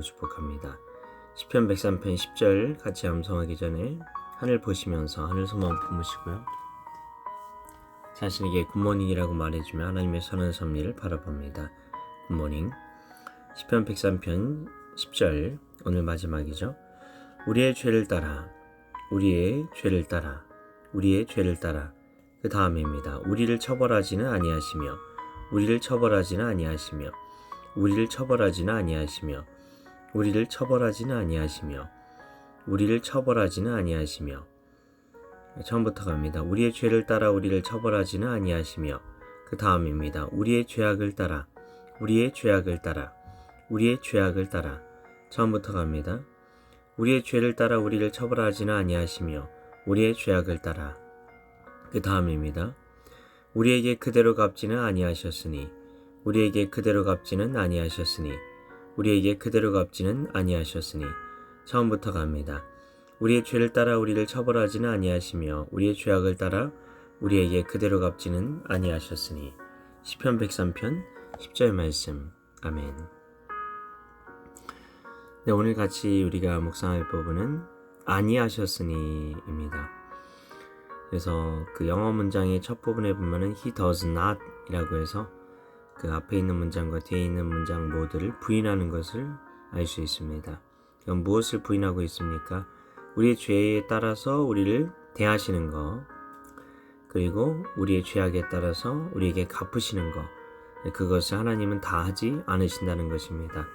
나누고 축복합니다. 시편 103편 10절 같이 암송하기 전에 하늘 보시면서 하늘 소망 품으시고요. 자신에게 굿모닝이라고 말해주며 하나님의 선한 섭리를 바라봅니다. 굿모닝 시편 103편 10절 오늘 마지막이죠. 우리의 죄를 따라 우리의 죄를 따라 우리의 죄를 따라 그 다음입니다. 우리를 처벌하지는 아니하시며 우리를 처벌하지는 아니하시며 우리를 처벌하지는 아니하시며 우리를 처벌하지는 아니하시며 우리를 처벌하지는 아니하시며 처음부터 갑니다. 우리의 죄를 따라 우리를 처벌하지는 아니하시며 그 다음입니다. 우리의 죄악을 따라 우리의 죄악을 따라 우리의 죄악을 따라 처음부터 갑니다. 우리의 죄를 따라 우리를 처벌하지는 아니하시며 우리의 죄악을 따라 그 다음입니다. 우리에게 그대로 갚지는 아니하셨으니 우리에게 그대로 갚지는 아니하셨으니 우리에게 그대로 갚지는 아니하셨으니 처음부터 갑니다. 우리의 죄를 따라 우리를 처벌하지는 아니하시며 우리의 죄악을 따라 우리에게 그대로 갚지는 아니하셨으니 시편 103편 10절 말씀 아멘. 네, 오늘 같이 우리가 묵상할 부분은 아니하셨으니입니다. 그래서 그 영어 문장의 첫 부분에 보면은 he does not 이라고 해서 그 앞에 있는 문장과 뒤에 있는 문장 모두를 부인하는 것을 알 수 있습니다. 그럼 무엇을 부인하고 있습니까? 우리의 죄에 따라서 우리를 대하시는 것, 그리고 우리의 죄악에 따라서 우리에게 갚으시는 것, 그것을 하나님은 다 하지 않으신다는 것입니다.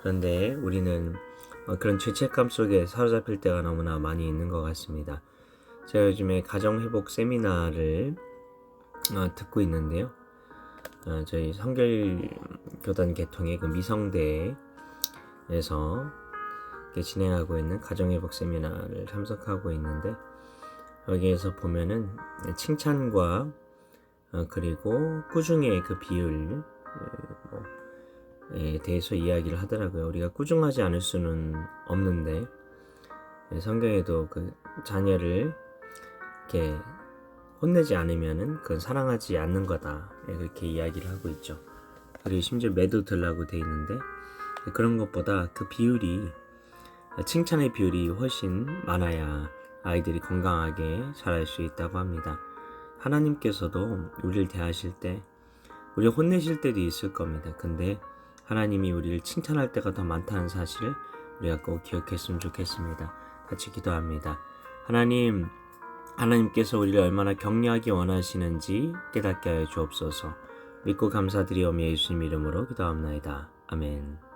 그런데 우리는 어, 그런 죄책감 속에 사로잡힐 때가 너무나 많이 있는 것 같습니다. 제가 요즘에 가정회복 세미나를 어, 듣고 있는데요. 어, 저희 성결 교단 계통의 그 미성대에서 진행하고 있는 가정회복 세미나를 참석하고 있는데 여기에서 보면은 칭찬과 어, 그리고 꾸중의 그 비율 뭐, 에 대해서 이야기를 하더라고요. 우리가 꾸중하지 않을 수는 없는데 예, 성경에도 그 자녀를 이렇게 혼내지 않으면은 그건 사랑하지 않는 거다 예, 그렇게 이야기를 하고 있죠. 그리고 심지어 매도 들라고 돼 있는데 그런 것보다 그 비율이 칭찬의 비율이 훨씬 많아야 아이들이 건강하게 자랄 수 있다고 합니다. 하나님께서도 우리를 대하실 때 우리 혼내실 때도 있을 겁니다. 근데 하나님이 우리를 칭찬할 때가 더 많다는 사실을 우리가 꼭 기억했으면 좋겠습니다. 같이 기도합니다. 하나님, 하나님께서 우리를 얼마나 격려하기 원하시는지 깨닫게 하여 주옵소서. 믿고 감사드리오며 예수님 이름으로 기도합나이다. 아멘.